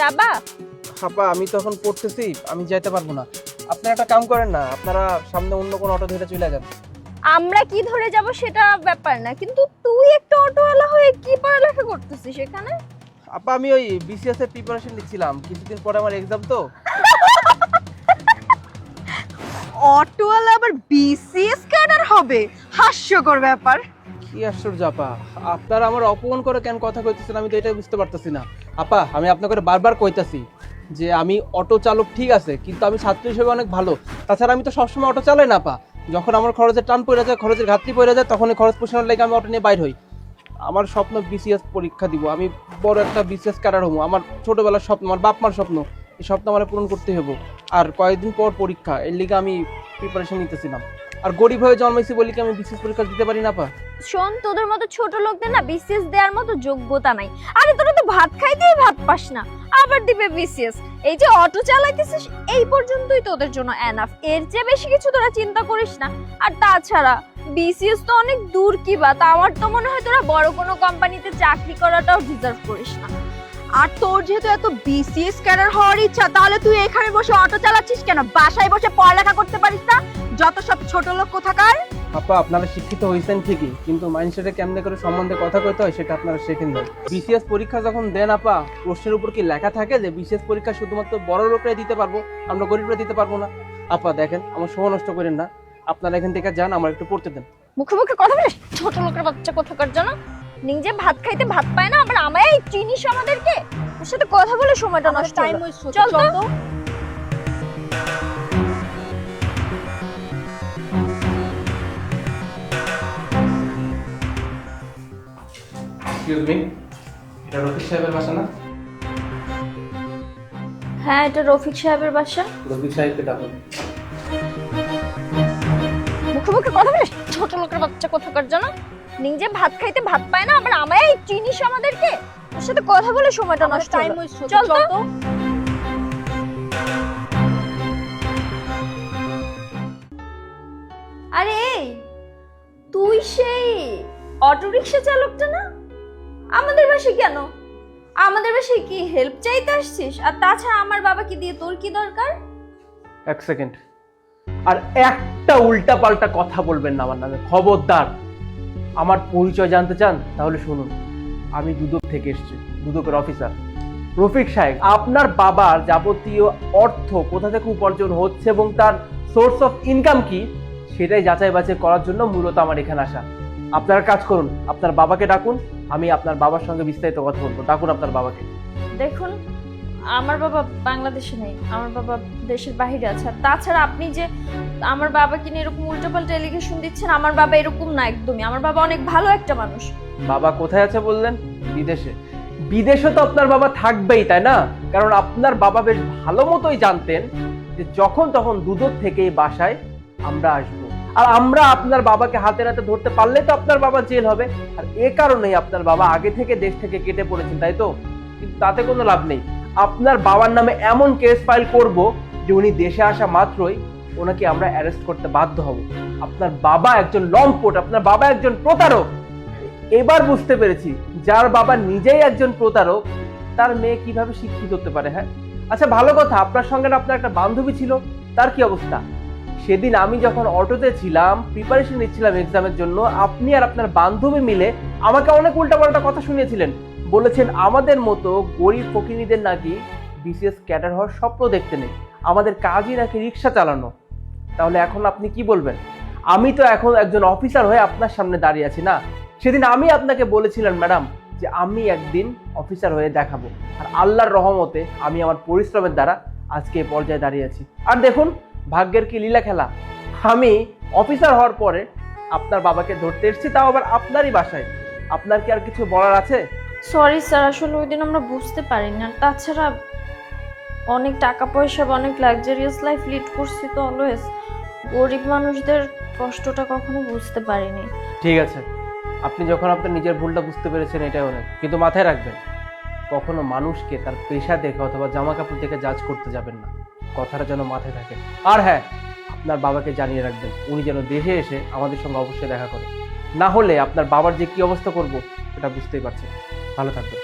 যাবা? আপা আমি তো এখন পড়তেছি আমি যাইতে পারব না। আপনারা একটা কাম করেন না আপনারা সামনে অন্য কোনো অটো ধরে চলে যান। আমরা কি ধরে যাব সেটা ব্যাপার না কিন্তু তুই একটা অটোওয়ালা হয়ে কি পড়ালেখা করতেছিস এখানে? আপা আমি ওই বিসিএস এর প্রিপারেশন নিচ্ছিলাম কিছুদিন পরে আমার এক্সাম তো। অটোওয়ালা আবার বিসিএস ক্যাডার হবে? হাস্যকর ব্যাপার। কি আশ্চর্য, আপা? আপনারা আমার অপমান করে কেন কথা কইতেছেন? আমি তো এটা বুঝতে পারতেছি না। আপা, আমি আপনাকে বারবার কইতাছি যে আমি অটো চালক ঠিক আছে, কিন্তু আমি ছাত্র হিসেবে অনেক ভালো। তাছাড়া আমি তো সবসময় অটো চালাই না, আপা। যখন আমার খরচের টান পড়ে যায়, খরচের ঘাটতি পড়ে যায় তখন খরচ পোষণের লেগে আমি অটো নিয়ে বাইর হই। আমার স্বপ্ন বিসিএস পরীক্ষা দিব। আমি বড় একটা বিসিএস ক্যাডার হব। আমার ছোটবেলার স্বপ্ন, আমার বাপ মার স্বপ্ন, এই স্বপ্ন আমার পূরণ করতে হব। আর কয়েকদিন পর পরীক্ষা, এর লিগে আমি প্রিপারেশন নিতেছিলাম। আর গরিব হয়ে জন্মাইছি বলি কি আমি বিসিএস পরীক্ষা দিতে পারি না পা শোন, তোদের মতো ছোট লোকদের না বিসিএস দেওয়ার মতো যোগ্যতা নাই। আরে তোরা তো ভাত খাইতেই ভাত পাস না, আবার দিবে বিসিএস। এই যে অটো চালাইতেছিস, এই পর্যন্তই তোদের জন্য এনাফ এর চেয়ে বেশি কিছু তোরা চিন্তা করিস না। আর তাছাড়া, বিসিএস তো অনেক দূর কি বা তা আমার তো মনে হয় তোরা বড় কোনো কোম্পানিতে চাকরি করাটাও ডিজার্ভ করিস না। আর তোর যেহেতু এত বিসিএস ক্যাডার হওয়ার ইচ্ছা, তাহলে তুই এখানে বসে অটো চালাচ্ছিস কেন? বাসায় বসে পড়ালেখা করতে পারিস না? যত সব ছোট লোক কোথাকার? আপা আপনারা শিক্ষিত হয়েছেন ঠিকই কিন্তু মাইন্ডসেটে কেমনে করে সম্বন্ধে কথা কইতে হয় সেটা আপনারা শেখেন না বিসিএস পরীক্ষা যখন দেন আপা প্রশ্নের উপর কি লেখা থাকে যে বিসিএস পরীক্ষা শুধুমাত্র বড় লোকরাই দিতে পারব আমরা গরিবরা দিতে পারব না? আপা দেখেন আমার সময় নষ্ট করেন না। আপনারা এখান থেকে যান আমার একটু পড়তে দেন। মুখে মুখে কথা বলিস? ছোট লোকের বাচ্চা কোথাকার জন্য নিজে ভাত খাইতে ভাত পায় না আবার আমায় চিনিস আমাদেরকে? ওর সাথে কথা বলে সময়টা নষ্ট টাইম। চল তো। এক্সকিউজ মি এটা রফিক সাহেবের বাসা না? হ্যাঁ এটা রফিক সাহেবের বাসা। রফিক সাহেবকে ডাকুন মুখে মুখে কথা বলিস? ছোট লোকের বাচ্চা কোথাকার জন্য নিজে ভাত খাইতে ভাত পায় না আবার আমায় চিনিস আমাদেরকে? ওর সাথে কথা বলে সময়টা নষ্ট টাইম। চল তো। আরে তুই সেই অটো রিক্সা চালকটা না? আমাদের বাসায় কেন? আমাদের বাসায় কি হেল্প চাইতে আসছিস? আর তাছাড়া আমার বাবাকে দিয়ে তোর কি দরকার? এক সেকেন্ড আর একটা উল্টা পাল্টা কথা বলবেন না আমার নামে। খবরদার। আমার পরিচয় জানতে চান, তাহলে শুনুন। আমি দুদক থেকে এসেছি, দুদকের অফিসার রফিক সাহেব, আপনার বাবার যাবতীয় অর্থ কোথা থেকে উপার্জন হচ্ছে এবং তার সোর্স অফ ইনকাম কি? সেটাই যাচাই বাছাই করার জন্য মূলত আমার এখানে আসা। আপনারা কাজ করুন, আপনার বাবাকে ডাকুন। আমি আপনার বাবার সঙ্গে বিস্তারিত কথা বলব। ডাকুন আপনার বাবাকে। দেখুন আমার বাবা বাংলাদেশে নেই আমার বাবা দেশের বাহিরে আছে। আর তাছাড়া আপনি যে আমার বাবাকে নিয়ে এরকম উল্টোপাল্টা এলিগেশন দিচ্ছেন আমার বাবা এরকম না একদমই। আমার বাবা অনেক ভালো একটা মানুষ। বাবা কোথায় আছে বললেন? বিদেশে। বিদেশে তো আপনার বাবা থাকবেই তাই না? কারণ আপনার বাবা বেশ ভালো মতোই জানতেন যে যখন তখন দুধর থেকে বাসায় আমরা আসব। আর আমরা আপনার বাবাকে হাতে হাতে ধরতে পারলে তো আপনার বাবা জেল হবে। আর এ কারণেই আপনার বাবা আগে থেকে দেশ থেকে কেটে পড়েছেন, তাই তো? কিন্তু তাতে কোনো লাভ নেই। আপনার বাবার নামে এমন কেস ফাইল করব যে উনি দেশে আসা মাত্রই ওনাকে আমরা অ্যারেস্ট করতে বাধ্য হব। আপনার বাবা একজন লম্পট, আপনার বাবা একজন প্রতারক। এবার বুঝতে পেরেছি, যার বাবা নিজেই একজন প্রতারক, তার মেয়ে কীভাবে শিক্ষিত হতে পারে হ্যাঁ? আচ্ছা ভালো কথা, আপনার সঙ্গে আপনার একটা বান্ধবী ছিল, তার কি অবস্থা? সেদিন আমি যখন অটোতে ছিলাম প্রিপারেশন নিচ্ছিলাম এক্সামের জন্য, আপনি আর আপনার বান্ধবী মিলে আমাকে অনেক উল্টাপাল্টা কথা শুনিয়েছিলেন। বলেছেন, আমাদের মতো গরিব ফকিনীদের নাকি বিসিএস ক্যাডার হওয়ার স্বপ্ন দেখতে নেই। আমাদের কাজই নাকি রিক্সা চালানো। তাহলে এখন আপনি কি বলবেন? আমি তো এখন একজন অফিসার হয়ে আপনার সামনে দাঁড়িয়ে আছি, না? সেদিন আমি আপনাকে বলেছিলাম, ম্যাডাম, যে আমি একদিন অফিসার হয়ে দেখাবো। আর আল্লাহর রহমতে আমি আমার পরিশ্রমের দ্বারা আজকে পর্যায়ে দাঁড়িয়ে আছি। আর দেখুন ভাগ্যের কি লীলা খেলা? আমি অফিসার হওয়ার পরে আপনার বাবাকে ধরতে এসেছি তাও আবার আপনারই বাসায়। আপনার কি আর কিছু বলার আছে? সরি স্যার আসলে ওই দিন আমরা বুঝতে পারিনি। আর তাছাড়া অনেক টাকা পয়সা বা অনেক লাক্সারিয়াস লাইফ লিড করছি তো অলওয়েজ গরিব মানুষদের কষ্টটা কখনো বুঝতে পারিনি। ঠিক আছে। আপনি যখন আপনার নিজের ভুলটা বুঝতে পেরেছেন এটাই অনেক। কিন্তু মাথায় রাখবেন কখনো মানুষকে তার পেশা দেখে অথবা জামা কাপড় দেখে জাজ করতে যাবেন না। কথাটা যেন মাথায় থাকে। আর হ্যাঁ আপনার বাবাকে জানিয়ে রাখবেন, উনি যেন দেশে এসে আমাদের সঙ্গে অবশ্যই দেখা করে না হলে আপনার বাবার যে কি অবস্থা করব, সেটা বুঝতেই পারছেন। ভালো থাকবেন।